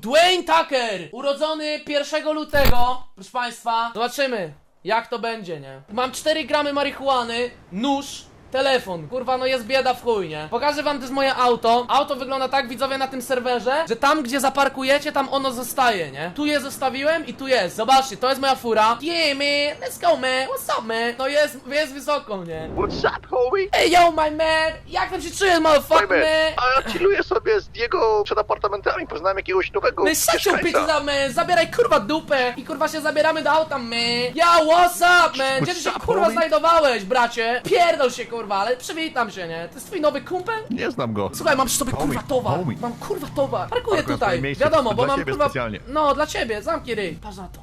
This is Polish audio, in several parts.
Dwayne Tucker! Urodzony 1 lutego, proszę państwa. Zobaczymy, jak to będzie, nie? Mam 4 gramy marihuany, nóż, telefon. Kurwa, no jest bieda w chuj, nie? Pokażę wam, to jest moje auto. Auto wygląda tak, widzowie, na tym serwerze, że tam, gdzie zaparkujecie, tam ono zostaje, nie? Tu je zostawiłem i tu jest. Zobaczcie, to jest moja fura. Yeah, man, let's go, man. What's up, man? No jest, jest wysoko, nie? What's up, homie? Hey, yo, my man! Jak tam się czujesz, motherfucker, man? A ja chilluję sobie z Diego przed apartamentami, poznałem jakiegoś nowego My mieszkańca. up, man! Zabieraj kurwa dupę i kurwa się zabieramy do auta, man! Ja, what's up, man? Gdzie ty się kurwa znajdowałeś, bracie? Pierdol się kurwa, ale przywitam się, nie? To jest twój nowy kumpel? Nie znam go. Słuchaj, mam przy sobie Homie, kurwa towar! homie. Mam kurwa towar! Parkuję Akurat tutaj! miejsce, Wiadomo, bo dla mam ciebie kurwa... specjalnie. No, dla ciebie, zamknij ryj. Patrz na to.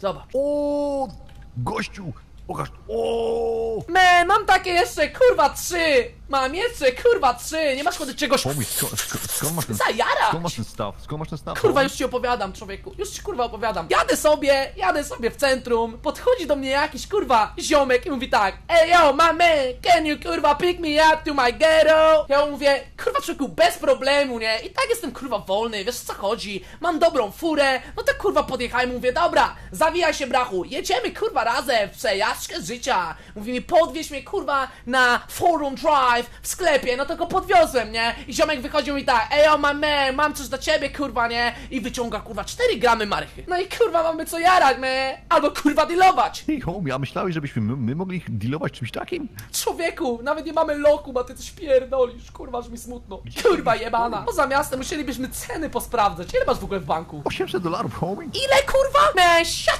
Zobacz. O, gościu, pokaż. O, Man, mam takie jeszcze kurwa trzy! Mam jeszcze kurwa trzy! Nie masz chody czegoś... homie, skąd, skąd, skąd masz ten... Zajara! Skąd masz ten staw? Skąd masz ten staw? Kurwa, homie? już ci opowiadam, człowieku. Już ci kurwa opowiadam. Jadę sobie, jadę sobie w centrum. Podchodzi do mnie jakiś kurwa ziomek i mówi tak: Ej yo, my man, can you kurwa pick me up to my ghetto? Ja mówię, kurwa człowieku, bez problemu, nie? I tak jestem kurwa wolny, wiesz o co chodzi? Mam dobrą furę, no to kurwa podjechałem, mówię, dobra, zawijaj się brachu, jedziemy kurwa razem w przejażdżkę życia. Mówi mi, podwieź mnie kurwa na Forum Drive w sklepie, no to go podwiozłem, nie? I ziomek wychodził mi tak, ej o my man, mam coś dla ciebie kurwa, nie? I wyciąga kurwa 4 gramy marchy. No i kurwa mamy co jarać, me? Albo kurwa dealować. Hej, homie, a myślałeś, żebyśmy my, my mogli dealować czymś takim? Człowieku, nawet nie mamy loku, a ty coś pierdolisz, kurwa, aż mi smutno. Kurwa jebana. Poza miastem musielibyśmy ceny posprawdzać. Ile masz w ogóle w banku? 800 dolarów, homie? Ile kurwa?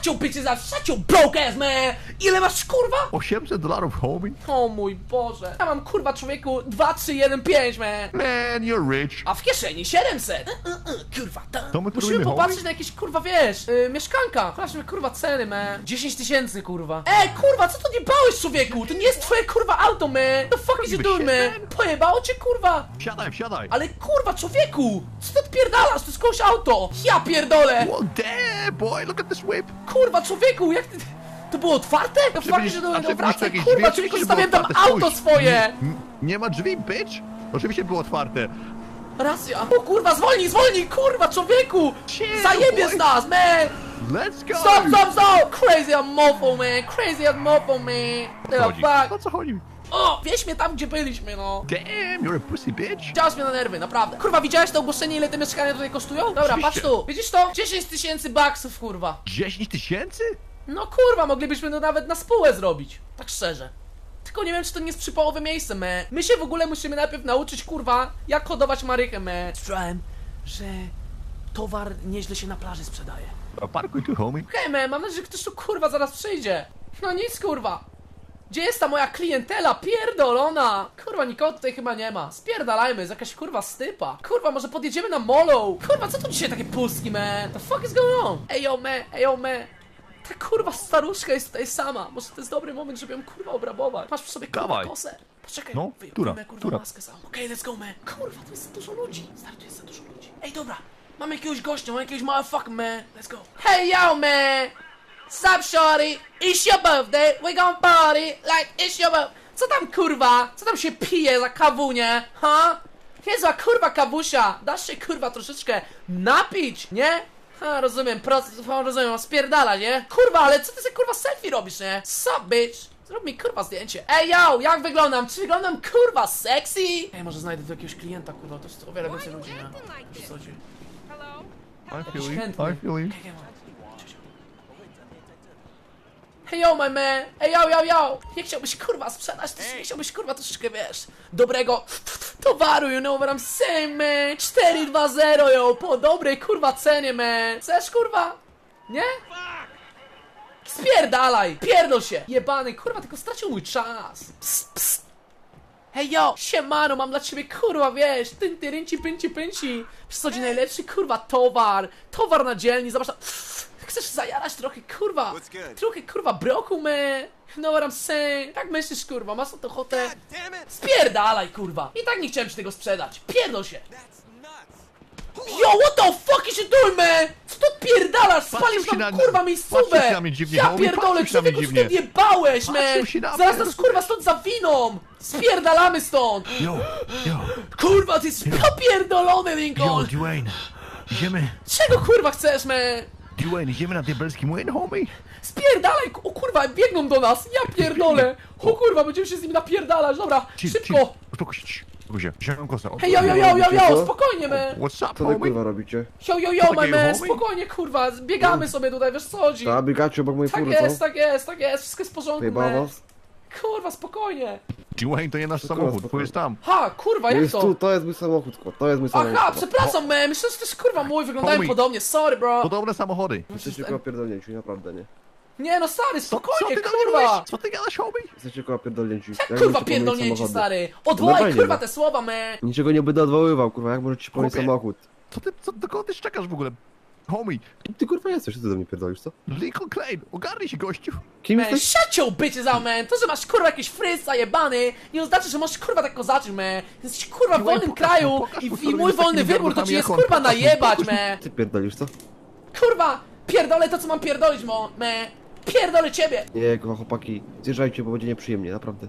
Your bitches up, shut your broke ass, man! Ile masz kurwa? 800 dolarów, homie? O mój Boże. Ja mam kurwa człowieku 2, 3, 1, 5, man. Man, you're rich. A w kieszeni 700. Y, y, y, kurwa, ta. To my Musimy robimy, popatrzeć na jakieś kurwa, wiesz, yy, mieszkanka. Sprawdźmy kurwa ceny, man. 10 tysięcy, kurwa. Ej, kurwa, co to nie bałeś, człowieku? To nie jest twoje kurwa auto, man. The fuck is you doing, man? Pojebało cię, kurwa? Wsiadaj, wsiadaj. Ale kurwa, człowieku! Co ty odpierdalasz? To jest kogoś auto! Ja pierdolę! Well, damn, boy, look at this whip. Kurwa, człowieku, jak ty... To było otwarte? No fakt, że do wracaj, jakieś kurwa, człowieku, stawiam tam auto swoje! Nie ma drzwi, bitch? Oczywiście było otwarte. Racja. O kurwa, zwolnij, zwolnij, kurwa, człowieku! Chill, Zajebiesz boy. nas, man! Let's go! Stop, stop, stop! Crazy as mofo, man! Crazy as mofo, man! The Chodzi. fuck! O co chodzi? O, wieź mnie tam, gdzie byliśmy, no! Damn, you're a pussy bitch. Chciałaś mnie na nerwy, naprawdę. Kurwa, widziałeś to ogłoszenie, ile te mieszkania tutaj kosztują? Dobra, Oczywiście. patrz tu. Widzisz to? 10 tysięcy baksów, kurwa. 10 tysięcy? No kurwa, moglibyśmy to nawet na spółę zrobić. Tak szczerze. Tylko nie wiem, czy to nie jest przypołowe miejsce, me. My się w ogóle musimy najpierw nauczyć, kurwa, jak hodować marychę, me. Słyszałem, że towar nieźle się na plaży sprzedaje. A parkuj tu, homie. Okej, me, mam nadzieję, że ktoś tu kurwa zaraz przyjdzie. No nic, kurwa. Gdzie jest ta moja klientela pierdolona? Kurwa, nikogo tutaj chyba nie ma. Spierdalajmy, jest jakaś kurwa stypa. Kurwa, może podjedziemy na molo. Kurwa, co tu dzisiaj takie pustki, man? The fuck is going on? Ej, yo, man, ej, yo, man. Ta kurwa staruszka jest tutaj sama. Może to jest dobry moment, żeby ją kurwa obrabować. Masz przy sobie kurwa Dawaj. kosę. Poczekaj, No, wyjmę która, kurwa która? maskę samą. Okej, let's go, man. Kurwa, tu jest za dużo ludzi. Stary, tu jest za dużo ludzi. Ej, dobra. Mamy jakiegoś gościa, mamy jakiegoś motherfucker, man. Let's go. Hey, yo, man. Stop, shorty. It's your birthday. We gon' party like it's your birthday. Co tam, kurwa? Co tam się pije za kawunię? Ha? Niezła kurwa kawusia. Dasz się, kurwa, troszeczkę napić, nie? Ha, rozumiem, proces, rozumiem, spierdala, nie? Kurwa, ale co ty za kurwa selfie robisz, nie? Sup, bitch? Zrób mi kurwa zdjęcie. Ej, yo, jak wyglądam? Czy wyglądam kurwa sexy? Ej, może znajdę tu jakiegoś klienta, kurwa, to jest o wiele więcej ludzi, nie? Wiesz co chodzi? Hello? I feel you, chętny. Okej, Hey yo, my man! Hey yo, yo, yo! Nie chciałbyś kurwa sprzedać, też nie chciałbyś kurwa troszeczkę, wiesz, dobrego towaru, you know what I'm saying, man? 4-2-0, yo, po dobrej kurwa cenie, man! Chcesz kurwa? Nie? Spierdalaj! Pierdol się! Jebany, kurwa, tylko stracił mój czas! Psst, psst. Hej yo, siemano, mam dla ciebie kurwa, wiesz, tynty, rynci, pynci, pynci. Przychodzi najlepszy kurwa towar, towar na dzielni, zobacz na... Chcesz zajarać trochę kurwa, trochę kurwa broku, You know what I'm saying? Tak myślisz kurwa, masz na to ochotę? Spierdalaj kurwa! I tak nie chciałem ci tego sprzedać, pierdol się! Yo, what the fuck is you doing, man? Co tu odpierdalasz? Spalisz się nam na- kurwa patrzył miejscówę! się na mnie dziwnie, Ja homie, pierdolę, patrzył się na mnie człowieku, ty dziwnie. wjebałeś, man! Patrzył się na Zaraz nas kurwa stąd zawiną! Spierdalamy stąd! Yo, yo, Kurwa, ty jest popierdolony, yo, Lincoln! Dwayne. Idziemy, Czego kurwa chcesz, man? Dwayne, idziemy na diabelski młyn, homie? Spierdalaj, o kurwa, biegną do nas, ja pierdolę. O kurwa, będziemy się z nimi napierdalać, dobra, Chill, szybko. chill. Uspokój się, ciii. Się, wziąłem kosę. Hej, yo, yo, yo, yo, yo, spokojnie, man. What's up, Co wy homie? kurwa robicie? Yo, yo, yo, my man, spokojnie, kurwa, biegamy sobie tutaj, wiesz co chodzi. Ta biegacie obok mojej Tak fury, jest, co? tak jest, tak jest, wszystko jest w porządku, man. was? Kurwa, spokojnie. Dwayne, to nie nasz Tylko samochód, spokojnie. jest tam. Ha, kurwa, To jak jest to? tu, to jest mój samochód, kurwa, to jest mój samochód. Aha, kurwa. przepraszam, man, myślę, że to jest kurwa mój, wyglądają Homie. podobnie, sorry, bro. Podobne samochody. Jesteście koło pierdolnięci, naprawdę, nie? Nie no, stary, Co, co spokojnie, ty kurwa. gadasz? Co ty gadasz, homie? Jesteście koło pierdolnięci. Jak kurwa możecie pomylić pierdolnięci, samochody? stary? No Odwołaj fajnie, kurwa no. te słowa, man. Niczego nie będę odwoływał, kurwa, jak możecie pomylić Chłopie. samochód? Co ty, co, do kogo ty szczekasz w ogóle? Homie, Ty kurwa jesteś, co ty do mnie pierdolisz, co? Lincoln Klein, ogarnij się, gościu. Kim Man, jesteś? shut your bitches out, man! To, że masz kurwa jakiś fryz zajebany, nie oznacza, że możesz kurwa tak kozaczyć, man! Jesteś kurwa w wolnym pokaż kraju mu, i, co i robisz mój z wolny takimi wybór to ci jest kurwa najebać, man! Ty pierdolisz, co? Kurwa, pierdolę to, co mam pierdolić, mo, man! Pierdolę ciebie! Nie, kurwa, chłopaki, zjeżdżajcie, bo będzie nieprzyjemnie, naprawdę.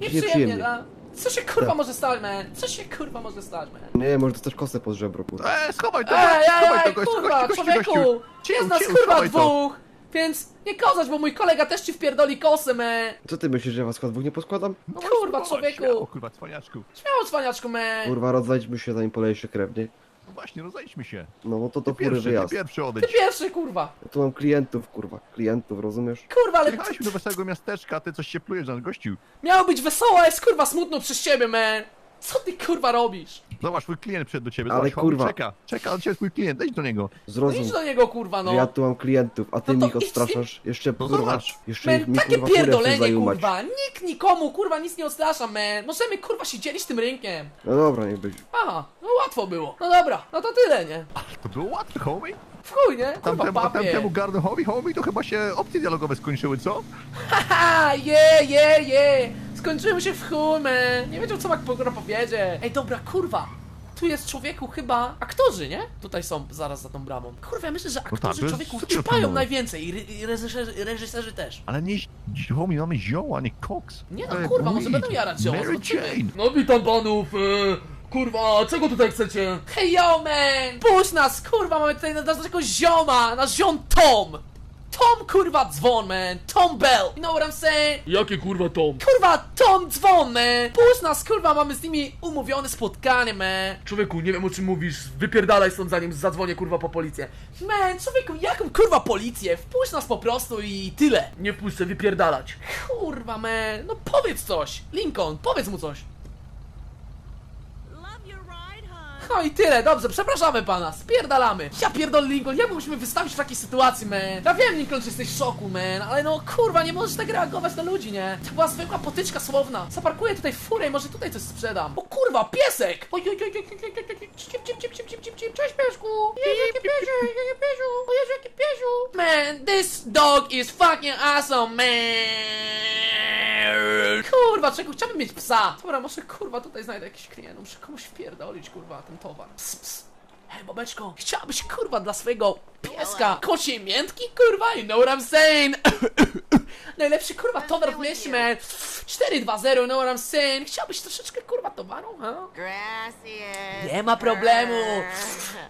Nieprzyjemnie, da? Co się kurwa Tak. może stać, man? Co się kurwa może stać, man? Nie, może dostać kosę pod żebro, kurwa. Eee, schowaj to, Ej, schowaj ej, to, ej, gościu, kurwa, gościu, gościu, człowieku! gościu. Jest nas kurwa schowaj to. dwóch! Więc nie kozać, bo mój kolega też ci wpierdoli kosę, man! Co ty myślisz, że ja was dwóch nie poskładam? No, Kurwa, możesz człowieku. Śmiało, kurwa, cwaniaczku. Śmiało, cwaniaczku, man! Kurwa, rozlećmy się, zanim poleje się krew, nie? No właśnie, rozejdźmy się. No, no to Ty pierwszy, ty wyjazd. pierwszy Ty odejdź. pierwszy, kurwa! Ja tu mam klientów, kurwa, klientów, rozumiesz? Kurwa, ale Jechaliśmy do wesołego miasteczka, ty coś się plujesz na gościu. miało być wesoło, a jest kurwa smutno przez ciebie, man! Co ty kurwa robisz? Zobacz, twój klient przyszedł do ciebie, Ale zobacz, kurwa. Czeka, czeka, on jest twój klient, idź do niego. No Zrozum, idź do niego, kurwa, no! że ja tu mam klientów, a ty No to mi ich idź- odstraszasz. Jeszcze, No kurwa, zobacz. jeszcze Man, mi, takie kurwa, chcesz pierdolenie, zajumać. kurwa! Nikt nikomu, kurwa, nic nie odstrasza, man! Możemy, kurwa, się dzielić tym rynkiem! No dobra, niech będzie. Aha, no łatwo było. No dobra, no to tyle, nie? To było łatwe, homie. W chuj, nie? Kurwa, Tamtemu, a papie! tamtemu garnuchowi, homie, to chyba się opcje dialogowe skończyły, co? Haha, je, je, je! Skończyły się w chuj, man! Nie wiedział, co ma kurwa powiedzieć. Ej, dobra, kurwa! Tu jest człowieku chyba aktorzy, nie? Tutaj są zaraz za tą bramą. Kurwa, ja myślę, że tak, aktorzy to jest człowieku super filmowe. najwięcej i, i reżyserzy, reżyserzy też. Ale nie, homie, mamy zioła, nie koks. Nie no, kurwa, weed. może będą jarać zioło, Mary zobaczymy. Jane. No witam panów, e, kurwa, czego tutaj chcecie? Hej yo man, puść nas, kurwa, mamy tutaj naszego zioma, nasz ziom Tom. Tom kurwa dzwon, man, Tom Bell, you know what I'm saying? Jakie kurwa Tom? Kurwa, Tom dzwon, man, puść nas, kurwa, mamy z nimi umówione spotkanie, man. Człowieku, nie wiem o czym mówisz. Wypierdalaj stąd zanim zadzwonię kurwa po policję. Man, człowieku, jaką kurwa policję? Wpuść nas po prostu i tyle. Nie wpuszczę, wypierdalać. Kurwa, man, no powiedz coś. Lincoln, powiedz mu coś. No i tyle, dobrze, przepraszamy pana, spierdalamy. Ja pierdolę Lincoln, jak musimy wystawić w takiej sytuacji, man? Ja wiem, Lincoln, że jesteś w szoku, man, ale no kurwa, nie możesz tak reagować na ludzi, nie? To była zwykła potyczka słowna. Zaparkuję tutaj furę i może tutaj coś sprzedam. O kurwa, piesek! Oj, oj, oj, oj, oj, oj, oj, cip, cip, cip, cip, cip, cip, cip, cześć piesku! Jezu, jaki piesiu, jaki piesiu, o Jezu, jaki piesiu! Man, this dog is fucking awesome, man! Kurwa, czego chciałbym mieć psa? Dobra, może kurwa tutaj znajdę jakiś klient, muszę komuś wpierdolić kurwa ten towar. Ps, ps. Hej, Bobeczko, chciałabyś kurwa dla swojego pieska kociej miętki, kurwa? You know what I'm saying? Najlepszy kurwa towar w mieście, man. 420, you know what I'm saying? Chciałbyś troszeczkę kurwa towaru, ha? Gracias. Nie ma problemu.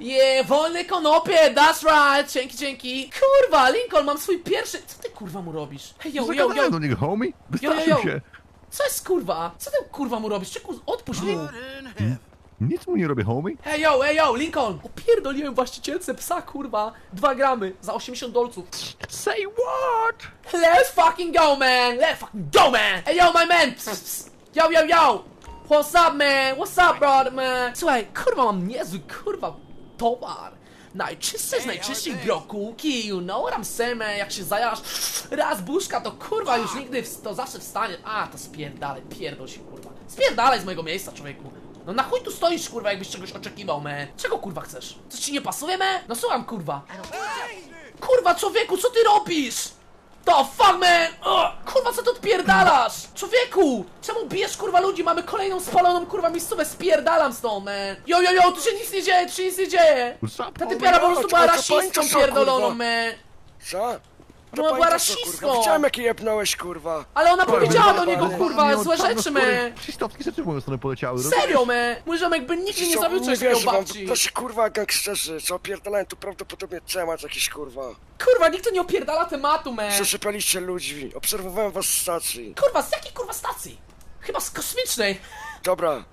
Je, wolne konopie, that's right. Dzięki, dzięki. Kurwa, Lincoln, mam swój pierwszy... Co ty kurwa mu robisz? Hej, yo, yo, yo. Do niego, homie. Wystraszył się. Co jest kurwa? Co ty kurwa mu robisz? Czeku, odpuść mu. Nic mu nie robię, homie. Hej yo, hej yo, Lincoln! Opierdoliłem właścicielce psa, kurwa. Dwa gramy za 80 dolców. Say what? Let's fucking go, man! Let's fucking go, man! Hey yo, my man! Yo, yo, yo! What's up, man? What's up, brother, man? Słuchaj, kurwa, mam niezły, kurwa, towar. Najczystsze z najczystszych brokułki, you know what I'm saying, man? Jak się zajasz raz buszka, to kurwa już nigdy, w, to zawsze wstanie. A, to spierdalaj, pierdol się, kurwa. Spierdalaj z mojego miejsca, człowieku. No na chuj tu stoisz, kurwa, jakbyś czegoś oczekiwał, man. Czego, kurwa, chcesz? Coś ci nie pasuje, man? No słucham, kurwa. Kurwa, człowieku, co ty robisz? To fuck, man! Ugh, kurwa, co ty odpierdalasz? Człowieku! Czemu bijesz, kurwa, ludzi? Mamy kolejną spaloną, kurwa, miejscówę. Spierdalam stąd, man! Jo, jo, jo, tu się nic nie dzieje, tu się nic nie dzieje! Ta typiara po prostu była Czekaj, rasistką pierdoloną, man! No była Kurwa, rasistką! widziałem jakie jebnąłeś, kurwa. Ale ona powiedziała do niego, kurwa, złe rzeczy, me! Krzysztofskie rzeczy w moją stronę poleciały. Serio, me! Mój ziomek by nigdy nie zabił czegoś babci. To się kurwa gangsterzy, co opierdalają tu prawdopodobnie temat jakiś kurwa. Kurwa, nikt nie opierdala tematu, me! Przeszczepaliście ludzi, obserwowałem was z stacji. Kurwa, z jakiej kurwa stacji? Chyba z kosmicznej. Dobra,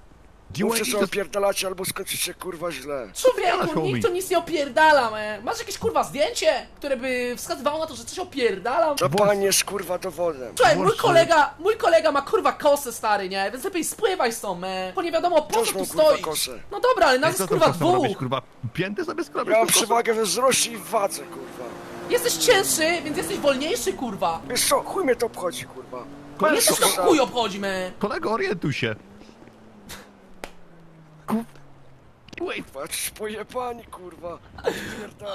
mówcie co opierdalacie albo skończycie kurwa źle. Człowieku, nikt tu nic nie opierdala, me! Masz jakieś kurwa zdjęcie, które by wskazywało na to, że coś opierdalam? To pan jest kurwa dowodem. Słuchaj, mój kolega, mój kolega ma kurwa kosę, stary, nie? Więc lepiej spływaj stąd, me! Bo nie wiadomo po Też co tu mam, kurwa, stoisz. kosę. No dobra, ale nas jest kurwa dwóch. kurwa? Pięty sobie skrobisz Ja mam przewagę we wzroście i w wadze kurwa. Jesteś cięższy, więc jesteś wolniejszy, kurwa. Wiesz co, chuj mnie to obchodzi kurwa. Mnie też to chuj obchodzi, me! kolego, orientuj się. Ku- Wait, jacyś pojebani kurwa.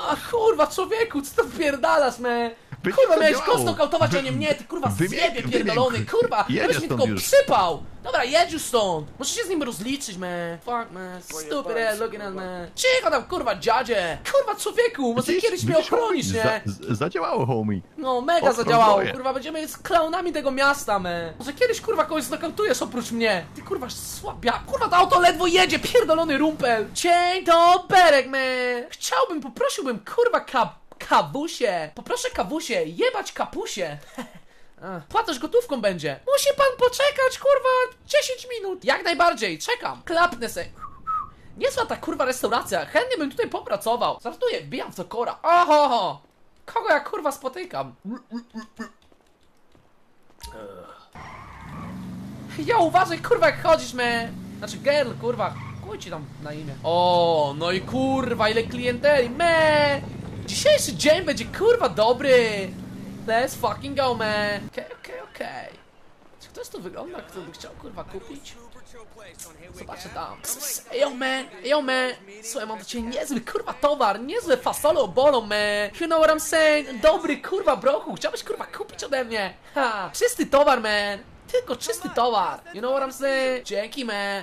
A kurwa, człowieku, co to pierdalasz, me? Kurwa, miałeś działało. go znokautować, a nie mnie, ty kurwa zjebie pierdolony, kurwa! Weź mi tylko już. przypał! Dobra, jedź już stąd! Muszę się z nim rozliczyć, man. Fuck, man. Stupid ass looking at man. Cicho tam, kurwa, dziadzie! Kurwa, człowieku, może kiedyś mnie ochronisz, homie? nie? Za, zadziałało, homie. No, mega Ochron zadziałało, kurwa, będziemy z klaunami tego miasta, me. Może kiedyś, kurwa, kogoś znokautujesz oprócz mnie. Ty, kurwa, słabia. Kurwa, to auto ledwo jedzie, pierdolony rumpel. Dzień dobry, me. Chciałbym, poprosiłbym, kurwa, kab... Kawusie. Poproszę kawusie, jebać kapusie. Płatność gotówką będzie. Musi pan poczekać, kurwa, 10 minut. Jak najbardziej, czekam. Klapnę se. Niezła ta kurwa restauracja, chętnie bym tutaj popracował. Żartuję, wbijam w to kora. Oho, oho. Kogo ja kurwa spotykam? Ja uważaj, kurwa, jak chodzisz, me. Znaczy, girl, kurwa, chuj ci tam na imię. O, no i kurwa, ile klienteli, me. Dzisiejszy dzień będzie, kurwa, dobry. Let's fucking go, man. Okej, okej, okej. Czy ktoś tu wygląda, kto by chciał, kurwa, kupić? Zobaczę tam. Yo man, yo man. Słuchaj, mam do ciebie niezły kurwa towar, niezłe fasole obolą, man. You know what I'm saying? Dobry kurwa brochu, chciałbyś kurwa kupić ode mnie? Ha, czysty towar, man. Tylko czysty towar. You know what I'm saying? Dzięki, man.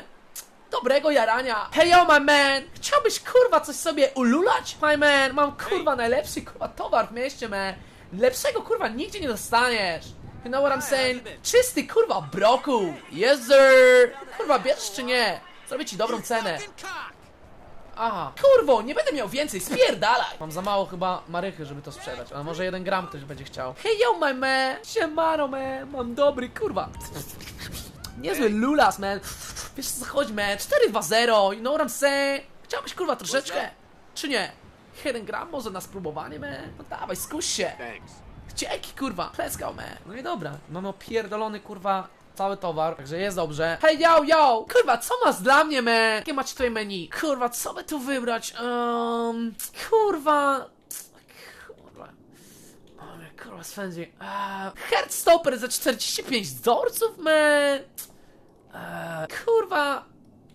Dobrego jarania. Hey yo, my man! Chciałbyś kurwa coś sobie ululać? My man, mam kurwa najlepszy kurwa towar w mieście, man. Lepszego kurwa nigdzie nie dostaniesz. You know what I'm saying? Czysty kurwa broku. Yes sir. Kurwa bierzesz czy nie? Zrobię ci dobrą cenę. Aha. Kurwo, nie będę miał więcej, spierdalaj! Mam za mało chyba marychy, żeby to sprzedać, ale może jeden gram ktoś będzie chciał. Hey yo, my man! Siemano, man! Mam dobry, kurwa! Niezły lulas, man! Wiesz co chodzi, man? 4-2-0, you know what I'm saying? Chciałbyś, kurwa, troszeczkę? Czy nie? Jeden gram może na spróbowanie, man? No dawaj, skuś się! Dzięki, kurwa! Let's go, man! No i dobra, mamy opierdolony, kurwa, cały towar, także jest dobrze. Hej, yo, yo! Kurwa, co masz dla mnie, man? Jakie macie tutaj menu? Kurwa, co by tu wybrać? Um. Kurwa... Kurwa, spędzi... Eee, Heartstopper za 45 dolców, man! Eee, kurwa...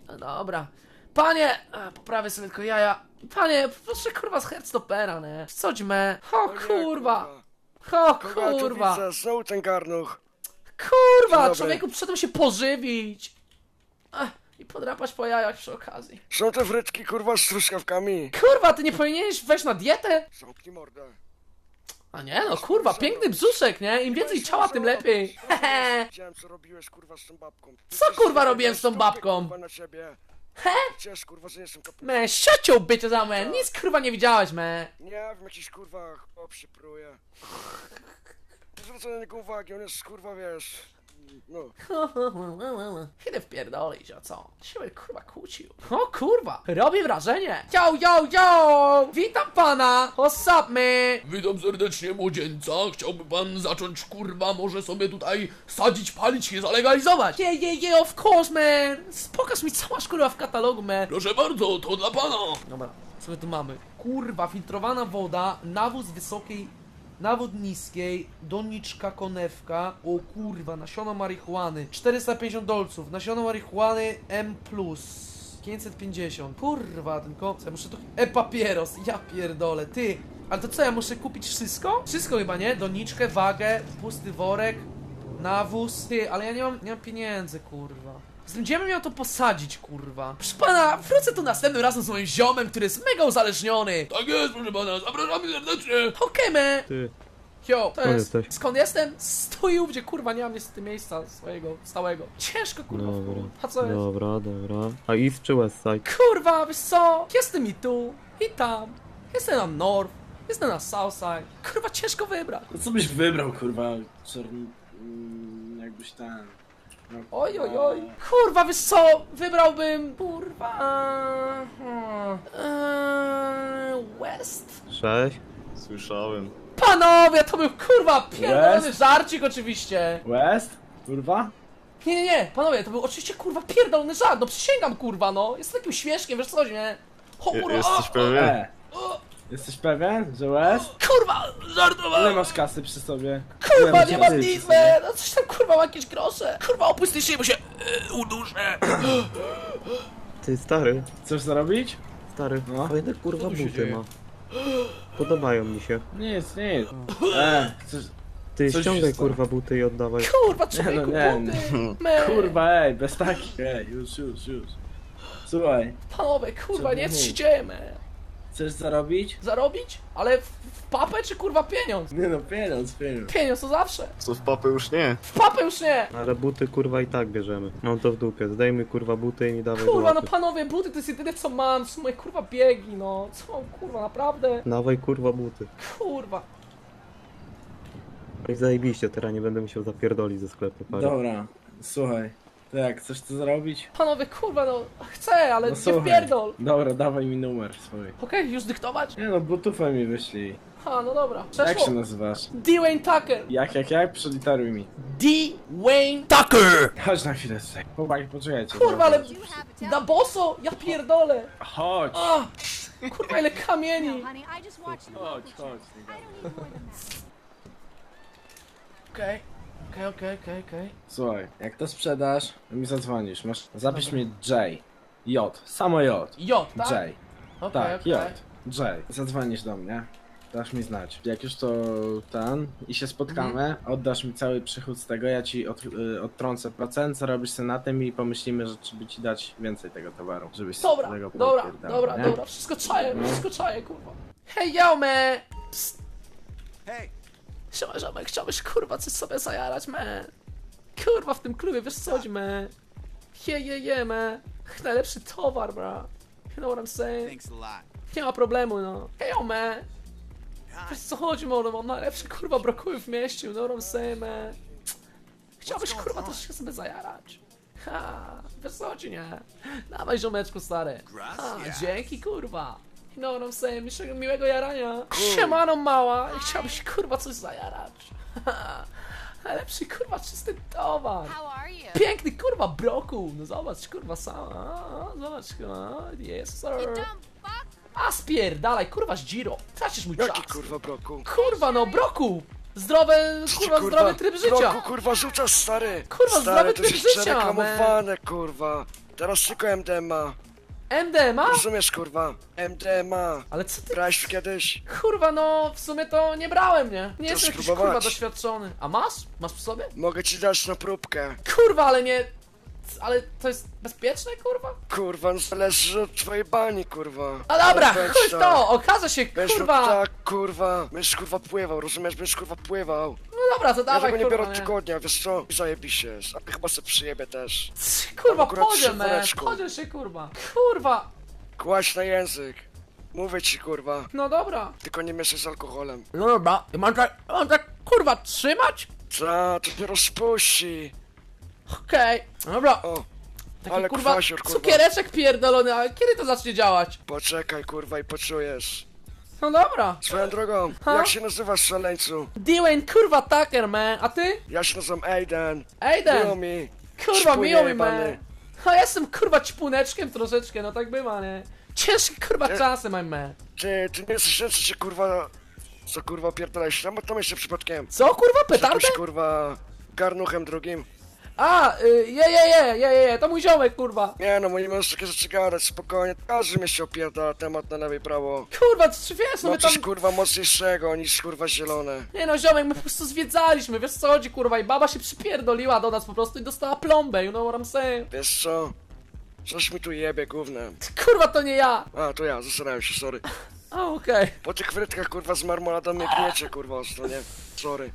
No dobra. Panie... E, poprawię sobie tylko jaja. Panie, proszę kurwa z Heartstoppera, nie? Ci me? O kurwa! O kurwa! garnuch. Kurwa! Człowieku, przyszedłem się pożywić! Ech, I podrapać po jajach przy okazji. Są te frytki kurwa z truskawkami. Kurwa, ty nie powinieneś wejść na dietę? Zamknij mordę. A nie no, kurwa, piękny brzuszek, nie? Im więcej ciała, tym lepiej. Hehe. Co robiłeś kurwa z tą babką. Co, kurwa, robiłem z tą babką? Kurwa na ciebie. He? Kurwa, że jestem. Me, siocią bycie za me. Nic kurwa nie widziałeś, me. Nie wiem, jakiś kurwa chłop się pruje. Nie zwracaj na niego uwagi, on jest kurwa wiesz... No. Idę wpierdolić, a co? Się będę kurwa kłócił. O kurwa, robi wrażenie. Yo, yo, yo! Witam pana! What's up, man? Witam serdecznie młodzieńca. Chciałby pan zacząć kurwa może sobie tutaj sadzić, palić i zalegalizować. Yeah, yeah, yeah, of course, man! Pokaż mi, co masz kurwa w katalogu, man. Proszę bardzo, to dla pana. Dobra, co my tu mamy? Kurwa, filtrowana woda, nawóz wysokiej, nawód niskiej, doniczka konewka, o kurwa, nasiona marihuany, 450 dolców, nasiona marihuany M+, 550, kurwa, co ja muszę to, e, papieros, ja pierdolę, ty, ale to co, ja muszę kupić wszystko? Wszystko chyba, nie? Doniczkę, wagę, pusty worek, nawóz, ty, ale ja nie mam, nie mam pieniędzy, kurwa. Gdzie bym miał to posadzić, kurwa? Proszę pana, wrócę tu następnym razem z moim ziomem, który jest mega uzależniony. Tak jest, proszę pana, zapraszamy serdecznie. Okej, okay, man. Ty, Yo, to Skąd jest. jesteś? Skąd jestem? Stoił, gdzie kurwa nie mam niestety miejsca swojego stałego. Ciężko kurwa. w Dobra, chuj. A co jest? dobra, dobra. A East czy West Side? Kurwa, wiesz co? Jestem i tu, i tam. Jestem na North, jestem na Southside. Kurwa, ciężko wybrać. No co byś wybrał, kurwa, czerni... mm, jakbyś ten... Oj, oj, oj. Kurwa, wiesz co? Wybrałbym. Kurwa. hmm, eee, West? Sześć? Słyszałem. Panowie, to był kurwa pierdolony West? żarcik oczywiście. West? Kurwa? Nie, nie, nie, panowie, to był oczywiście kurwa pierdolony żart. No przysięgam kurwa, no. Jest takim śmieszkiem, wiesz co, nie? O, Je- kurwa, Jesteś pewien? E, o, jesteś pewien, że West? kurwa, Ile żartowałem. masz kasy przy sobie? Kurwa, Ile nie masz mam nic, man. No coś tam kurwa ma jakieś grosze. Kurwa, opuścisz bo się e, uduszę. Ty stary, Chcesz zarobić? stary, No. fajne kurwa Co tu się buty dzieje? ma. Podobają mi się. Nic, nic. E, chcesz... Ty Coś się ściągaj stało. kurwa buty i oddawaj. Kurwa, człowieku, nie, buty. Man. Kurwa, ej, bez takich, ej, już, już, już. Słuchaj, Panowie, kurwa, Co nie co się mów? dzieje, man. Chcesz zarobić? Zarobić? Ale w, w papę czy kurwa pieniądz? Nie no, pieniądz, pieniądz. Pieniądz to zawsze. Co w papę już nie? W papę już nie. Ale buty kurwa i tak bierzemy. Mam to w dupie. Zdejmij kurwa buty i mi dawaj Kurwa, no łapy. panowie, buty to jest jedyne co mam, są moje kurwa biegi, no. Co mam, kurwa, naprawdę? Dawaj kurwa buty. Kurwa. No i zajebiście, teraz nie będę musiał zapierdolić ze sklepu parę. Dobra, słuchaj. Tak, chcesz to zrobić? Panowie, kurwa, no, chcę, ale No nie słuchaj. wpierdol. Dobra, dawaj mi numer swój. Okej, już dyktować? Nie no, butufę mi wyślij. A, no dobra. Jak się nazywasz? Dwayne Tucker. Jak, jak, jak? Przeliteruj mi. Dwayne Tucker. Chodź na chwilę tutaj. Chłopaki, poczekajcie. Kurwa, ale... You have Na boso? Ja pierdolę. Chodź! A, kurwa, ile kamieni. honey. I just watched the Chodź, local chodź. I don't need more than that. Okej. Okej, okej, okej, okej. Słuchaj, jak to sprzedasz, to mi zadzwonisz. Masz, zapisz mnie J. J. Samo J. J, tak? J. Okej, Tak, okej. J. J. Zadzwonisz do mnie. Dasz mi znać. Jak już to ten i się spotkamy, Mhm. oddasz mi cały przychód z tego, ja ci od, y, odtrącę procent, zarobisz sobie na tym i pomyślimy, że czy by ci dać więcej tego towaru, żebyś z Dobra, tego dobra, popierdalał, dobra, nie? dobra, wszystko czaję, No. wszystko czaję, kurwa. Hej, yo, man! Psst. Hey, Siema, ziomek, chciałbyś, kurwa, coś sobie zajarać, man? Kurwa, w tym klubie, wiesz co chodzi, man? Je, je, je, man. Najlepszy towar, bra. You know what I'm saying? Nie ma problemu, no. Hej, yo, man! Wiesz co chodzi, mordo, mam najlepsze, kurwa, brokuły w mieście, you know what I'm saying, man? Chciałbyś, kurwa, też się sobie zajarać. Ha, wiesz co chodzi, nie? Dawaj, ziomeczku, stary. Ha, dzięki, kurwa. What I'm saying? Miłego, miłego jarania. Siemano, mała. I chciałbyś, kurwa, coś zajarać. Najlepszy, kurwa, czysty towar. Piękny, kurwa, broku. No zobacz, kurwa, sama. Zobacz, kurwa. Yes, sir. A spierdalaj, kurwa, z Giro. Tracisz mój Jaki czas. kurwa broku? Kurwa, no, broku. Zdrowe, kurwa, zdrowy tryb życia. Broku kurwa rzucasz stary! Kurwa, zdrowy stary, to tryb jest życia, przereklamowane kurwa! Teraz tylko MDMA. MDMA? Rozumiesz kurwa? MDMA. Ale co ty Brałeś kiedyś? Kurwa, no w sumie to nie brałem, nie? Nie jestem jakiś spróbować. kurwa doświadczony. A masz? Masz przy sobie? Mogę ci dać na próbkę. Kurwa, ale nie. Ale to jest bezpieczne, kurwa? Kurwa, no zależy od twojej bani kurwa. A dobra, Ale weź chuj w to! Okaże się, Będziesz kurwa! tak kurwa, będziesz kurwa pływał, rozumiesz? Będziesz kurwa pływał. No dobra, to Ja dawaj, tego nie biorę kurwa, od nie? tygodnia, wiesz co? Zajebiście jest. A ty chyba se przyjebie też. Kurwa, Akurat podziel, man, podziel się, kurwa. Kurwa! Kłaść na język. Mówię ci kurwa, No dobra. tylko nie mieszaj z alkoholem. No dobra, i mam tak, mam tak, kurwa, trzymać? Co? To dopiero spuści. Okej, dobra. O, Taki ale kurwa, kwasior, kurwa. cukiereczek pierdolony, ale kiedy to zacznie działać? poczekaj kurwa i poczujesz. No dobra. Swoją drogą, Ha? jak się nazywasz szaleńcu? Dwayne, kurwa, Tucker, man, a ty? Ja się nazywam Aiden. Aiden! Miło mi. Kurwa, Szpunie miło mi, man. jebany. A ja jestem kurwa ćpuneczkiem troszeczkę, no tak bywa, nie? Ciężkie kurwa Ty- czasy, my man. Ty, ty nie jesteś ten, co się kurwa... Co kurwa pierdolałeś tam, bo tam jeszcze przypadkiem. Co kurwa, petardę? Jakimś kurwa... Garnuchem drugim. A, y, je, je, je, je, je, je, to mój ziomek, kurwa. Nie no, nie możesz takie rzeczy gadać, spokojnie. Każdy mnie się opierdala temat na lewo i prawo. Kurwa, czy wiesz, no No my tam... coś kurwa mocniejszego niż kurwa zielone. Nie no, ziomek, my po prostu zwiedzaliśmy, wiesz co chodzi, kurwa, i baba się przypierdoliła do nas po prostu i dostała plombę, you know what I'm saying? Wiesz co? Coś mi tu jebie gównem. Kurwa, to nie ja. A, to ja, zasrałem się, sorry. A, okej. Po tych frytkach, kurwa, z marmoladą mnie gniecie, kurwa, ostro, nie? Sorry.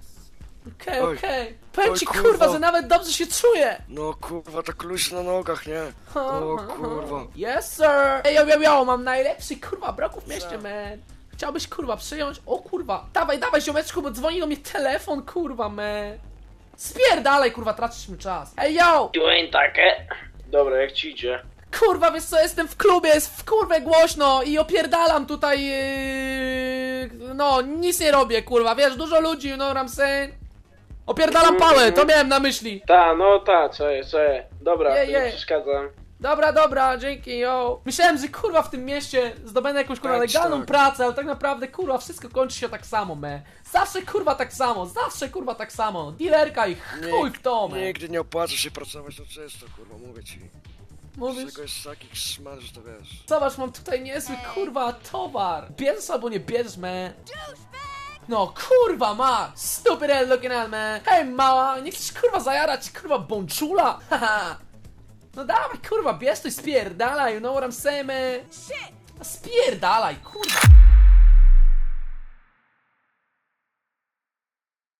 Okej, Oj. okej. Powiem Oj, ci, kurwa. kurwa, że nawet dobrze się czuję. No, kurwa, tak luźno na nogach, nie? O, kurwa. Yes, sir. Ej, yo, yo, yo, mam najlepszy, kurwa, broków w mieście, man. Chciałbyś, kurwa, przyjąć? O, kurwa. Dawaj, dawaj, ziomeczku, bo dzwoni do mnie telefon, kurwa, man. Spierdalaj, kurwa, tracisz mi czas. Ej, yo! Dobra, jak ci idzie? Kurwa, wiesz co, jestem w klubie, jest w kurwę głośno i opierdalam tutaj, yy, no, nic nie robię, kurwa, wiesz, dużo ludzi, you know what I'm saying? Opierdalam pałę, to miałem na myśli. Ta, no ta, co jest, co jest. Dobra, Je, je. przeszkadzam. Dobra, dobra, dzięki, yo. Myślałem, że kurwa w tym mieście zdobędę jakąś kurwa Tak, legalną tak. pracę, ale tak naprawdę kurwa wszystko kończy się tak samo, me. Zawsze kurwa tak samo, zawsze kurwa tak samo. Dealerka i chuj w to, me. Nigdy nie opłaca się pracować, to często, kurwa, mówię ci. Mówisz? Z tego jest takich szmal, że to wiesz. Zobacz, mam tutaj niezły kurwa towar. Bierzesz albo nie bierzesz, me. No kurwa ma! Stupid ass looking at man! Hej mała, nie chcesz kurwa zajarać kurwa bączula? Haha! No dawaj kurwa, bierz to i spierdalaj, you know what I'm saying man? Shit! Spierdalaj, kurwa!